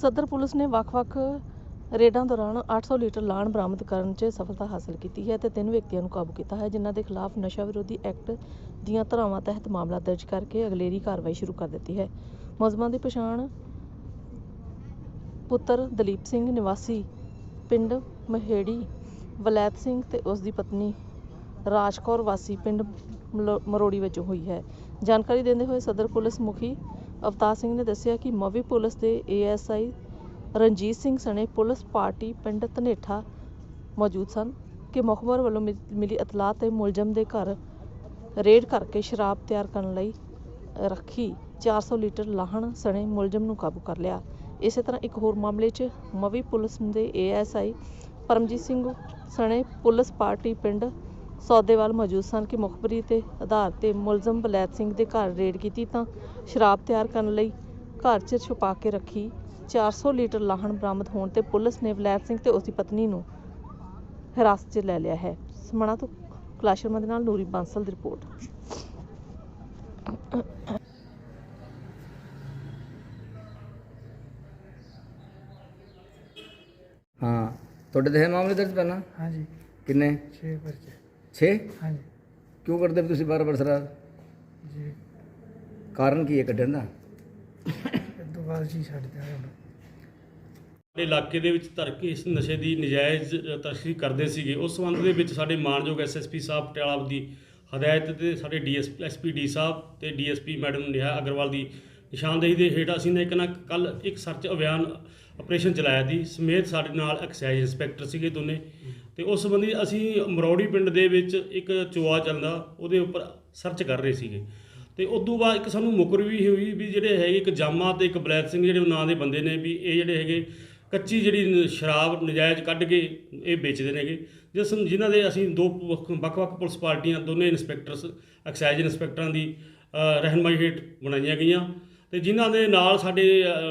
ਸਦਰ ਪੁਲਿਸ ਨੇ ਵੱਖ-ਵੱਖ ਰੇਡਾਂ ਦੌਰਾਨ 800 ਲੀਟਰ ਲਾਣ ਬਰਾਮਦ ਕਰਨ 'ਚ ਸਫਲਤਾ ਹਾਸਲ ਕੀਤੀ ਹੈ ਤੇ ਤਿੰਨ ਵਿਅਕਤੀਆਂ ਨੂੰ ਕਾਬੂ ਕੀਤਾ ਹੈ, ਜਿਨ੍ਹਾਂ ਦੇ ਖਿਲਾਫ ਨਸ਼ਾ ਵਿਰੋਧੀ ਐਕਟ ਦੀਆਂ ਧਾਰਾਵਾਂ ਤਹਿਤ ਮਾਮਲਾ ਦਰਜ ਕਰਕੇ ਅਗਲੇਰੀ ਕਾਰਵਾਈ ਸ਼ੁਰੂ ਕਰ ਦਿੱਤੀ ਹੈ। ਮੁਲਜ਼ਮਾਂ ਦੀ ਪਛਾਣ ਪੁੱਤਰ ਦਲੀਪ ਸਿੰਘ, ਨਿਵਾਸੀ ਪਿੰਡ ਮਹੇੜੀ, ਵਲੈਤ ਸਿੰਘ ਤੇ ਉਸ ਦੀ ਪਤਨੀ ਰਾਜਕੌਰ ਵਾਸੀ ਪਿੰਡ ਮਲੋ- ਮਰੋੜੀ ਵਜੋਂ ਹੋਈ ਹੈ। ਜਾਣਕਾਰੀ ਦਿੰਦੇ ਹੋਏ ਸਦਰ ਪੁਲਿਸ ਮੁਖੀ ਅਵਤਾਰ ਸਿੰਘ ਨੇ ਦੱਸਿਆ ਕਿ ਮਵੀ ਪੁਲਿਸ ਦੇ ਏਐਸਆਈ ਰਣਜੀਤ ਸਿੰਘ ਸਣੇ ਪੁਲਿਸ ਪਾਰਟੀ ਪਿੰਡ ਧਨੇਠਾ ਮੌਜੂਦ ਸਨ ਕਿ ਮੁਖਬਰ ਵੱਲੋਂ ਮਿ- ਮਿਲੀ ਇਤਲਾਹ ਤੇ ਮੁਲਜ਼ਮ ਦੇ ਘਰ ਰੇਡ ਕਰਕੇ ਸ਼ਰਾਬ ਤਿਆਰ ਕਰਨ ਲਈ ਰੱਖੀ 400 ਲੀਟਰ ਲਾਹਣ ਸਣੇ ਮੁਲਜ਼ਮ ਨੂੰ ਕਾਬੂ ਕਰ ਲਿਆ। ਇਸੇ ਤਰ੍ਹਾਂ ਇੱਕ ਹੋਰ ਮਾਮਲੇ 'ਚ ਮਵੀ ਪੁਲਿਸ ਦੇ ਏਐਸਆਈ ਪਰਮਜੀਤ ਸਿੰਘ ਸਣੇ ਪੁਲਿਸ ਪਾਰਟੀ ਪਿੰਡ ਸੌਦੇਵਾਲ ਮੌਜੂਦ ਸਨ ਕਿ ਮੁਖਬਰੀ ਤੇ ਆਧਾਰ ਤੇ ਮੁਲਜ਼ਮ ਬਲੈਤ ਸਿੰਘ ਦੇ ਘਰ ਰੇਡ ਕੀਤੀ ਤਾਂ ਸ਼ਰਾਬ ਤਿਆਰ ਕਰਨ ਲਈ ਘਰ 'ਚ ਛੁਪਾ ਕੇ ਰੱਖੀ। 400 ਲੀਟਰ ਲਾਹਣ ਬਰਾਮਦ ਹੋਣ ਤੇ ਪੁਲਿਸ ਨੇ ਬਲੈਤ ਸਿੰਘ ਤੇ ਉਸ ਦੀ ਪਤਨੀ ਨੂੰ ਹਿਰਾਸਤ 'ਚ ਲੈ ਲਿਆ ਹੈ। ਸਮਣਾ ਤੋਂ ਕੈਲਾਸ਼ ਸ਼ਰਮਾ ਦੇ ਨਾਲ ਨੂਰੀ ਬਾਂਸਲ ਦੀ ਰਿਪੋਰਟ। ਹਾਂ ਤੁਹਾਡੇ ਤੇ ਹੈ ਮਾਮਲੇ ਦਰਜ ਪਹਿਲਾਂ? ਹਾਂਜੀ। ਕਿੰਨੇ? 6 ਪਰਚੇ। 6 ਹਾਂਜੀ। ਕਿਉਂ ਕਰਦੇ ਤੁਸੀਂ ਬਾਰ ਬਾਰ ਸ਼ਰਾਬ ਜੀ। ਕਾਰਨ ਕੀ ਹੈ ਕੱਢਣ ਦਾ? ਬਾਅਦ ਜੀ ਛੱਡ ਦਿਆ ਹੁਣ। ਸਾਡੇ ਇਲਾਕੇ ਦੇ ਵਿੱਚ ਧਰਕੇ ਇਸ ਨਸ਼ੇ ਦੀ ਨਜਾਇਜ਼ ਤਸਕਰੀ ਕਰਦੇ ਸੀਗੇ। ਉਸ ਸੰਬੰਧ ਦੇ ਵਿੱਚ ਸਾਡੇ ਮਾਨਯੋਗ ਐਸਐਸਪੀ ਸਾਹਿਬ ਪਟਿਆਲਾ ਦੀ ਹਦਾਇਤ ਤੇ ਸਾਡੇ ਡੀਐਸਪੀ ਐਸਪੀ ਡੀ ਸਾਹਿਬ ਤੇ ਡੀਐਸਪੀ ਮੈਡਮ ਨਿਹਾ ਅਗਰਵਾਲ ਦੀ ਨਿਸ਼ਾਨਦੇਹੀ ਦੇ ਹੇਠ ਅਸੀਂ ਨੇ ਇੱਕ ਨਾ ਕੱਲ ਇੱਕ ਸਰਚ ਅਭਿਆਨ ਆਪਰੇਸ਼ਨ ਚਲਾਇਆ ਦੀ ਸਮੇਤ ਸਾਡੇ ਨਾਲ ਐਕਸਾਈਜ਼ ਇੰਸਪੈਕਟਰ ਸੀਗੇ ਦੋਨੇ। ਤੇ ਉਸ ਸੰਬੰਧੀ ਅਸੀਂ ਮਰੌੜੀ ਪਿੰਡ ਦੇ ਵਿੱਚ ਇੱਕ ਚੋਆ ਚੱਲਦਾ, ਉਹਦੇ ਉੱਪਰ ਸਰਚ ਕਰ ਰਹੇ ਸੀਗੇ। ਤੇ ਉਸ ਤੋਂ ਬਾਅਦ ਇੱਕ ਸਾਨੂੰ ਮੁਕਰ ਵੀ ਹੋਈ ਵੀ ਜਿਹੜੇ ਹੈਗੇ ਇੱਕ ਜਾਮਾ ਤੇ ਇੱਕ ਬਲੈਤ ਸਿੰਘ ਜਿਹੜੇ ਨਾਂ ਦੇ ਬੰਦੇ ਨੇ ਵੀ ਇਹ ਜਿਹੜੇ ਹੈਗੇ ਕੱਚੀ ਜਿਹੜੀ ਸ਼ਰਾਬ ਨਜਾਇਜ਼ ਕੱਢ ਕੇ ਇਹ ਵੇਚਦੇ ਨੇਗੇ। ਜਿਸ ਜਿਨ੍ਹਾਂ ਦੇ ਅਸੀਂ ਦੋ ਵੱਖ- ਵੱਖ-ਵੱਖ ਪੁਲਿਸ ਪਾਰਟੀਆਂ, ਦੋਨੇ ਇੰਸਪੈਕਟਰਸ ਐਕਸਾਈਜ਼ ਇੰਸਪੈਕਟਰਾਂ ਦੀ ਰਹਿਨਮਾਈ ਹੇਠ ਬਣਾਈਆਂ ਗਈਆਂ। ਤੇ ਜਿਨ੍ਹਾਂ ਦੇ ਨਾਲ ਸਾਡੇ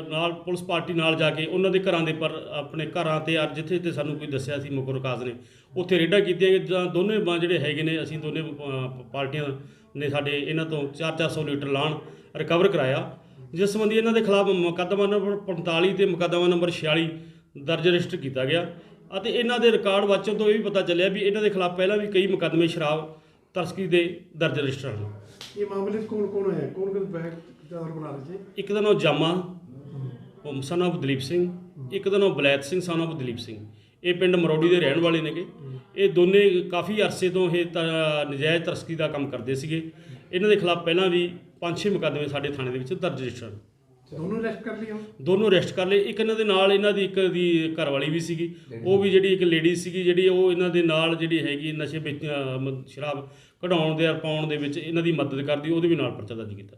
ਨਾਲ ਪੁਲਿਸ ਪਾਰਟੀ ਨਾਲ ਜਾ ਕੇ ਉਹਨਾਂ ਦੇ ਘਰਾਂ ਦੇ ਪਰ ਆਪਣੇ ਘਰਾਂ ਤੇ ਅਰ ਜਿੱਥੇ ਤੇ ਸਾਨੂੰ ਕੋਈ ਦੱਸਿਆ ਸੀ ਮੁਕਰ ਕਾਜ਼ ਨੇ, ਉੱਥੇ ਰੇਡਾਂ ਕੀਤੀਆਂ ਗਈਆਂ ਦੋਨੇ ਬਾਂ ਜਿਹੜੇ ਹੈਗੇ ਨੇ, ਅਸੀਂ ਦੋਨੇ ਪਾਰਟੀਆਂ ਨੇ ਸਾਡੇ ਇਹਨਾਂ ਤੋਂ 4-400 ਲੀਟਰ ਲਾਣ ਰਿਕਵਰ ਕਰਾਇਆ। ਜਿਸ ਸੰਬੰਧੀ ਇਹਨਾਂ ਦੇ ਖਿਲਾਫ ਮੁਕੱਦਮਾ ਨੰਬਰ 45 ਤੇ ਮੁਕੱਦਮਾ ਨੰਬਰ 46 ਦਰਜ ਰਜਿਸਟਰ ਕੀਤਾ ਗਿਆ ਅਤੇ ਇਹਨਾਂ ਦੇ ਰਿਕਾਰਡ ਵਾਚਣ ਤੋਂ ਇਹ ਵੀ ਪਤਾ ਚੱਲਿਆ ਵੀ ਇਹਨਾਂ ਦੇ ਖਿਲਾਫ ਪਹਿਲਾਂ ਵੀ ਕਈ ਮੁਕੱਦਮੇ ਸ਼ਰਾਬ ਤਸਕਰੀ ਦੇ ਦਰਜ ਰਜਿਸਟਰ ਹਨ। ਇਹ ਮਾਮਲੇ ਕੌਣ ਕੌਣ ਹੈ ਕੌਣ ਕੌਣ ਬੈਗ ਚਾਰ ਬਣਾ ਰਹੇ ਸੀ ਇੱਕ ਦਾ ਨਾਮ ਜਾਮਾ ਉਹ son of ਦਲੀਪ ਸਿੰਘ। ਇੱਕ ਦਾ ਨਾਮ ਬਲੈਤ ਸਿੰਘ son of ਦਲੀਪ ਸਿੰਘ। ਇਹ ਪਿੰਡ ਮਰੋੜੀ ਦੇ ਰਹਿਣ ਵਾਲੇ ਨੇਗੇ। ਇਹ ਦੋਨੇ ਕਾਫੀ ਅਰਸੇ ਤੋਂ ਇਹ ਨਜਾਇਜ਼ ਤਸਕਰੀ ਦਾ ਕੰਮ ਕਰਦੇ ਸੀਗੇ। ਇਹਨਾਂ ਦੇ ਖਿਲਾਫ ਪਹਿਲਾਂ ਵੀ 5-6 ਮੁਕੱਦਮੇ ਸਾਡੇ ਥਾਣੇ ਦੇ ਵਿੱਚ ਦਰਜ ਰਜਿਸਟਰ ਦੋਨੋਂ ਅਰੈਸਟ ਕਰ ਲਿਆ ਦੋਨੋਂ ਅਰੈਸਟ ਕਰ ਲਏ। ਇੱਕ ਇਹਨਾਂ ਦੇ ਨਾਲ ਇਹਨਾਂ ਦੀ ਇੱਕ ਦੀ ਘਰ ਵਾਲੀ ਵੀ ਸੀਗੀ। ਉਹ ਵੀ ਜਿਹੜੀ ਇੱਕ ਲੇਡੀ ਸੀਗੀ ਜਿਹੜੀ ਉਹ ਇਹਨਾਂ ਦੇ ਨਾਲ ਜਿਹੜੀ ਹੈਗੀ ਨਸ਼ੇ ਵਿੱਚ ਸ਼ਰਾਬ ਕਢਾਉਣ ਦੇ ਪਾਉਣ ਦੇ ਵਿੱਚ ਇਹਨਾਂ ਦੀ ਮਦਦ ਕਰਦੀ ਉਹਦੇ ਵੀ ਨਾਲ ਪਰਚਾ ਦਰਜ ਕੀਤਾ।